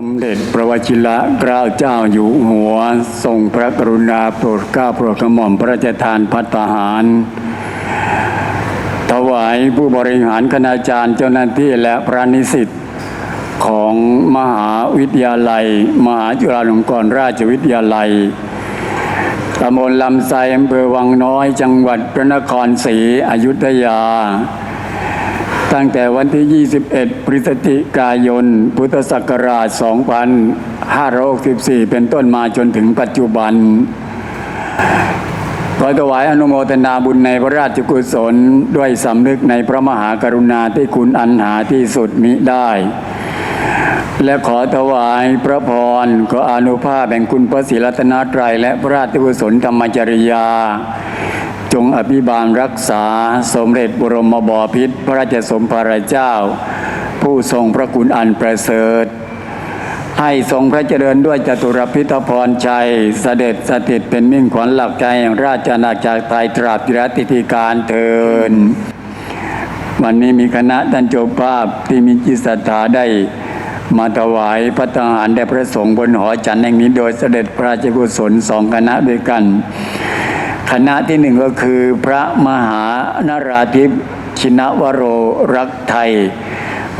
สมเด็จพระวชิระเกล้าเจ้าอยู่หัว ทรงพระกรุณาโปรดเกล้าโปรดกระหม่อมพระราชทานพัตตาหาร ถวายผู้บริหารคณาจารย์เจ้าหน้าที่และพระนิสิตของมหาวิทยาลัย มหาจุฬาลงกรณราชวิทยาลัยตำบลลำไทรอำเภอวังน้อย จังหวัดพระนครศรีอยุธยา ตั้งแต่วันที่ 21 พฤศจิกายน พุทธศักราช 2564 เป็นต้นมาจนถึงปัจจุบันขอถวายอนุโมทนาบุญในพระราชกุศล ด้วยสำนึกในพระมหากรุณาที่คุณอันหาที่สุดมิได้ และขอถวายพระพรขออนุภาพแห่งคุณพระศรีรัตนตรัยและพระราชกุศลธรรมจริยา จงอภิบาลรักษาสมเด็จบรมบพิตรพระราชสมภารเจ้า ผู้ทรงพระคุณอันประเสริฐ ให้ทรงพระเจริญด้วยจตุรพิธพรชัย เสด็จสถิตเป็นมิ่งขวัญหลักใจแห่งราชอาณาจักรไทยตราบยุรติธิการเทิน วันนี้มีคณะท่านเจ้าภาพที่มีจิตศรัทธาได้มาถวายพระทหารแด่พระสงฆ์บนหอจันทร์แห่งนี้โดยเสด็จพระราชกุศลสองคณะด้วยกัน คณะที่หนึ่งก็คือพระมหานราธิปชินวโรรักไทย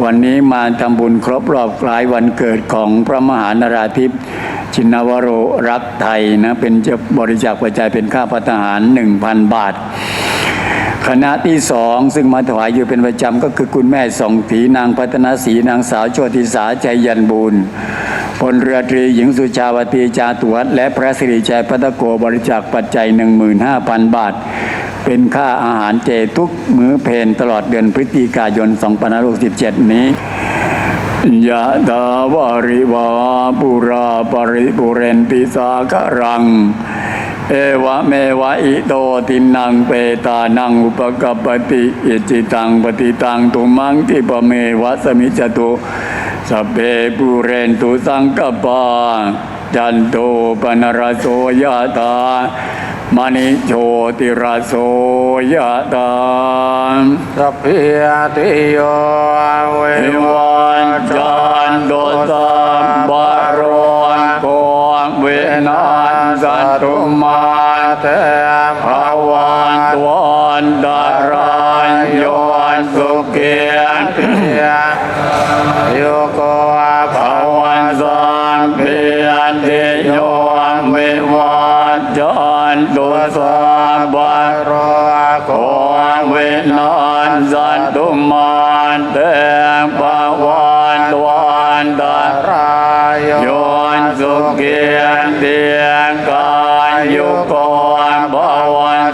วันนี้มาทำบุญครบรอบคล้ายวันเกิดของพระมหานราธิปชินวโรรักไทยนะเป็นจะบริจาคปัจจัยเป็นค่าพัฒหาร 1,000 บาท คณะที่สองซึ่งมาถวายอยู่เป็นประจำก็คือคุณแม่สองถีนางพัฒนาศรีนางสาวโชติสาใจยันบุญพลเรือตรีหญิงสุชาวตีจาตุวัฒและพระสิริชัยพัตโกบริจาคปัจจัย 15,000 บาท เป็นค่าอาหารเจทุกมื้อเพนตลอดเดือนพฤศจิกายน 2567 นี้ยะถาวาริวาปุราปริปุเรนติสาคารัง เอวะเมวะอิโตตินังเปตานังอุปกปปติอิจิตังปฏิตังตุมังติปะเมวะสมิจจตุสพเพปุเรนตุสังกปาจันโตปนรสโสยะตามณิโชติราโสยะตาสัพพิติโยเววิวัวันนจัจันนโดตุสัสัมมบาบาโรโรนโกเวนันสัตตุมา เตภภาวันตวันดา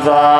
วั